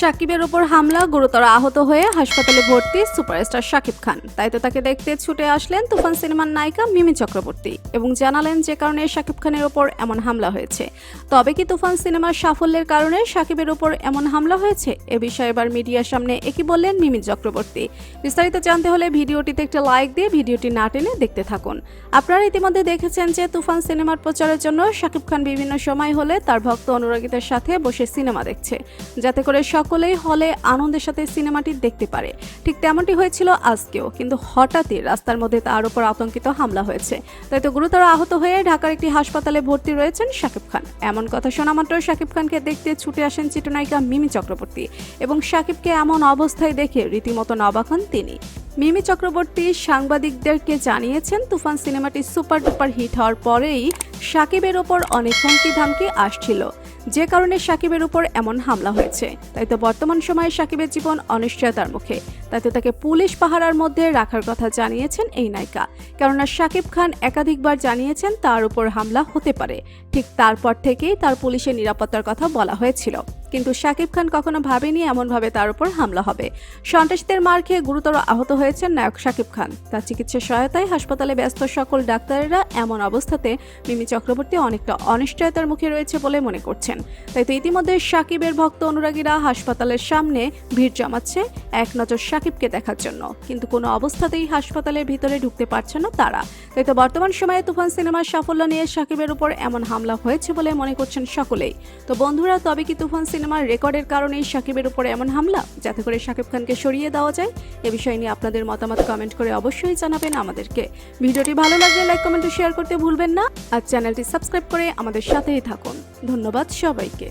সাকিবের ওপর হামলা, গুরুতর আহত হয়ে হাসপাতালে ভর্তি সুপারস্টার শাকিব খান। তাই তো তাকে দেখতে ছুটে আসলেন তুফান সিনেমার নায়িকা মিমি চক্রবর্তী এবং জানালেন যে কারণে শাকিব খানের ওপর এমন হামলা হয়েছে। তবে কি তুফান সিনেমার সাফল্যের কারণে শাকিবের ওপর এমন হামলা হয়েছে? এ বিষয়ে এবার মিডিয়ার সামনে একই বললেন মিমি চক্রবর্তী। বিস্তারিত জানতে হলে ভিডিওটিতে একটা লাইক দিয়ে ভিডিওটি না টেনে দেখতে থাকুন। আপনারা ইতিমধ্যে দেখেছেন যে তুফান সিনেমার প্রচারের জন্য শাকিব খান বিভিন্ন সময় হলে তার ভক্ত অনুরাগীদের সাথে বসে সিনেমা দেখছে। যাতে করে সকলেই হলে আনন্দের সাথে সিনেমাটি দেখতে পারে। ঠিক তেমনটি হয়েছিল আজকেও, কিন্তু হঠাৎই রাস্তার মধ্যে তার উপর আতঙ্কিত হামলা হয়েছে। তাই তো গুরুতর আহত হয়ে ঢাকার একটি হাসপাতালে ভর্তি রয়েছেন শাকিব খান। এমন কথা শোনা মাত্র শাকিব খানকে দেখতে ছুটে আসেন চিত্রনায়িকা মিমি চক্রবর্তী এবং শাকিবকে এমন অবস্থায় দেখে রীতিমতো অবাক হন তিনি। মিমি চক্রবর্তী সাংবাদিকদেরকে জানিয়েছেন, তুফান সিনেমাটি সুপার ডুপার হিট হওয়ার পরেই সাকিবের ওপর অনেক হুমকি ধামকি আসছিল। যে কারণে সাকিবের উপর এমন হামলা হয়েছে। তাই তো বর্তমান সময়ে সাকিবের জীবন অনিশ্চয়তার মুখে। তাই তো তাকে পুলিশ পাহারার মধ্যে রাখার কথা জানিয়েছেন এই নায়িকা। কেননা সাকিব খান একাধিকবার জানিয়েছেন তার উপর হামলা হতে পারে। ঠিক তারপর থেকেই তার পুলিশের নিরাপত্তার কথা বলা হয়েছিল। কিন্তু শাকিব খান কখনো ভাবেনি এমনভাবে তার উপর হামলা হবে। সন্ত্রাসীদের মার খেয়ে গুরুতর আহত হয়েছেন নায়ক শাকিব খান। তার চিকিৎসা সহায়তায় হাসপাতালে ব্যস্ত সকল ডাক্তারেরা এমন অবস্থাতে মিমি চক্রবর্তী অনেকটা অনিশ্চয়তার মুখে রয়েছে বলে মনে করছেন। তাই তো ইতিমধ্যে শাকিবের ভক্ত অনুরাগীরা হাসপাতালের সামনে ভিড় জমাচ্ছে এক নজর শাকিবকে দেখার জন্য। কিন্তু কোনো অবস্থাতেই হাসপাতালের ভিতরে ঢুকতে পারছে না তারা। তাই তো বর্তমান সময়ে তুফান সিনেমার সাফল্য নিয়ে শাকিবের উপর এমন হামলা হয়েছে বলে মনে করছেন সকলেই। তো বন্ধুরা, তবে কি তুফান সিনেমার রেকর্ডের কারণেই সাকিবের উপরে এমন হামলা, যাতে করে সাকিব খানকে সরিয়ে দেওয়া যায়। এ বিষয় নিয়ে আপনাদের মতামত কমেন্ট করে অবশ্যই জানাবেন আমাদেরকে। ভিডিওটি ভালো লাগলে লাইক কমেন্ট শেয়ার করতে ভুলবেন না। আর চ্যানেলটি সাবস্ক্রাইব করে আমাদের সাথেই থাকুন। ধন্যবাদ সবাইকে।